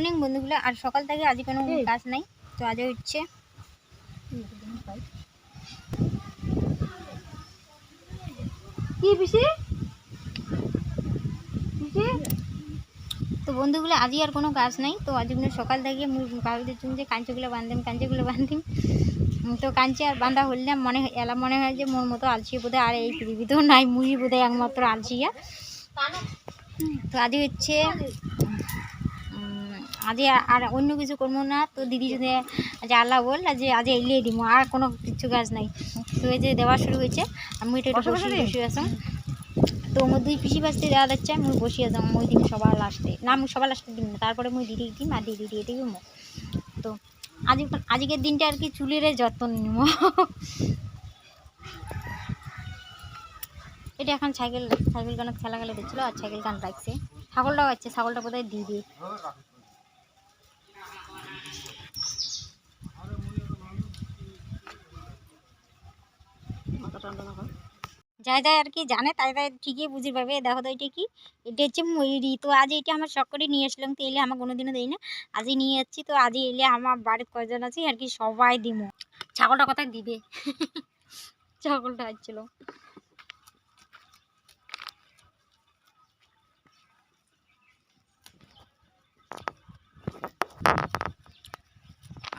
Morning বন্ধুগুলো। আর সকাল থেকে আজ কোনো কাজ নাই তো আজ হচ্ছে তো বন্ধুগুলো আজই আর কোনো কাজ নাই তো আজ কিন্তু সকাল থেকে মুই ভাবি দিচ্ছিলাম যে কাঞ্চিগুলো বান্ধিম কাঞ্চিগুলো বান্ধিম তো কাঞ্চি আর বান্ধা হইলাম মনে হয়- এলা মনে হয় যে মোর মতো আলসি বোধহয় আর এই পৃথিবীতেও নাই মুই বোধহয় একমাত্র আলসিয়া তো আজ হচ্ছে আজ আর অন্য কিছু করব না। তো দিদি যদি আজ আল্লাহ বল যে আজ এলিয়ে দিব আর কোনো কিছু কাজ নাই। তো এই যে দেওয়া শুরু হয়েছে আমি এটা একটু বসে আসাম তো আমার দুই পিসি বাঁচতে দেওয়া যাচ্ছে আমি বসিয়ে যাম মুই দিন সবার লাস্টে। না মুই সবার লাস্টে দিন না তারপরে মুই দিদি দিম আর দিদি দিয়ে দিবি মো তো আজ আজকের দিনটা আর কি চুলের যত্ন নিব। এটা এখন সাইকেল সাইকেল গান খেলা খেলা দিচ্ছিল আর সাইকেল গান রাখছে। ছাগলটাও আছে ছাগলটা বোধহয় দিদি মাথা ঠান্ডা না হয় যাই যাই আর কি জানে, তাই তাই ঠিকই বুঝতে পারবে এই দেখো তো এটা কি? এটা হচ্ছে ময়ূরী তো আজ এটা আমার শখ করে নিয়ে আসলাম তো এলে আমার কোনোদিনও দেই না। আজই নিয়ে যাচ্ছি, তো আজই এলে আমার বাড়ির কয়জন আছে, আর কি সবাই দিমো। ছাগলটা কোথায় দিবে? ছাগলটা আসছিল।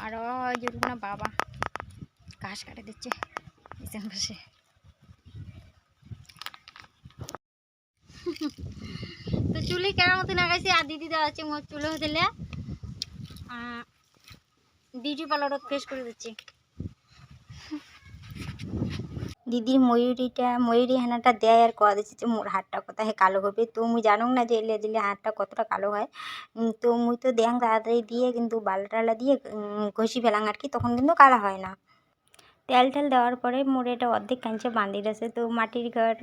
আর ওই বাবা, ঘাস কাটে দিচ্ছে বসে। তো চুলি কেনার মতো লাগাইছি আর দিদি দেওয়া আছে মোট চুলে দিলে বিউটি পার্লারত ফ্রেশ করে দিচ্ছি। দিদির ময়ূরীটা, ময়ূরী হেনাটা দেয় আর কয়া দিচ্ছে যে মোর হাতটা কোথায় কালো হবে? তো মুই জানুক না যে এলে দিলে হাতটা কতটা কালো হয়। তো মুই তো দেয়াং তাড়াতাড়ি দিয়ে কিন্তু বালা টালা দিয়ে ঘষি ফেলাং আর কি, তখন কিন্তু কালো হয় না। তেল টেল দেওয়ার পরে মোর এটা অর্ধেক কাঞ্চে বান্ধি আছে তো মাটির ঘর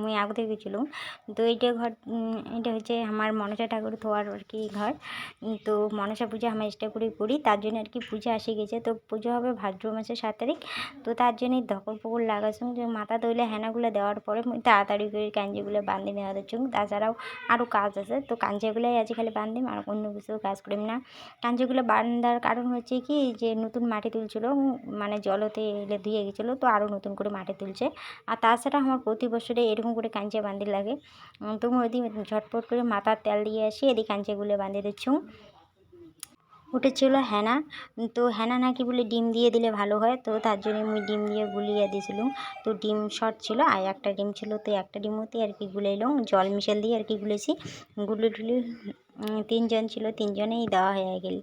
মুই আগে গেছিলাম তো এইটা ঘর এটা হচ্ছে আমার মনসা ঠাকুর থোয়ার আর কি ঘর। তো মনসা পূজা আমরা চেষ্টা করে করি। তার জন্য আর কি পূজা আসে গেছে। তো পুজো হবে ভাদ্র মাসের সাত তারিখ। তো তার জন্যই ধকল পকল লাগাছুন যে মাথা তৈলে হেনাগুলো দেওয়ার পরে তাড়াতাড়ি করে কাঞ্জিগুলো বান্ধি নেওয়া দিচ্ছুন তাছাড়াও আরও কাজ আছে। তো কাঞ্জিগুলোই আজ খালি বান্ধিম আর অন্য কিছু কাজ করিম না। কাঞ্জিগুলো বান্ধার কারণ হচ্ছে কি, যে নতুন মাটি তুলছিল মানে জলতে এলে ধুয়ে গেছিল, তো আরও নতুন করে মাটি তুলছে। আর তাছাড়া আমার প্রতি বছরে এরকম করে কাঞ্চে বান্ধি লাগে। তো মুই ওদিন ঝটপট করে মাথার তেল দিয়ে আসি, এদিকে কাঞ্চেগুলো বাঁধে দিচ্ছু। উঠেছিল হ্যানা তো হ্যানা নাকি বলে ডিম দিয়ে দিলে ভালো হয়, তো তার জন্য আমি ডিম দিয়ে গুলিয়ে দিয়েছিলাম। তো ডিম শর্ট ছিল, আর একটা ডিম ছিল, তো একটা ডিমতে আর কি গুলাইলাম, জল মিশাল দিয়ে আর কি গুলেছি গুলি টুলি তিনজন ছিল, তিনজনেই দেওয়া হয়ে গেল।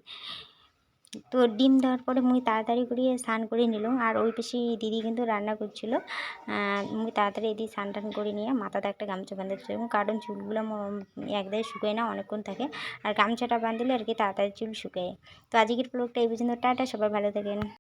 তো ডিম দেওয়ার পরে মুই তাড়াতাড়ি করে স্নান করে নিলাম। আর ওই পেশি দিদি কিন্তু রান্না করছিল। মুই তাড়াতাড়ি এদিকে স্নান টান করে নিয়ে মাথাতে একটা গামছা বাঁধেছিলাম কারণ চুলগুলো একদাই শুকায় না, অনেকক্ষণ থাকে। আর গামছাটা বাঁধলে আর কি তাড়াতাড়ি চুল শুকায়। তো আজকের ব্লগটা এই পর্যন্ত। টাটা, সবাই ভালো থাকেন।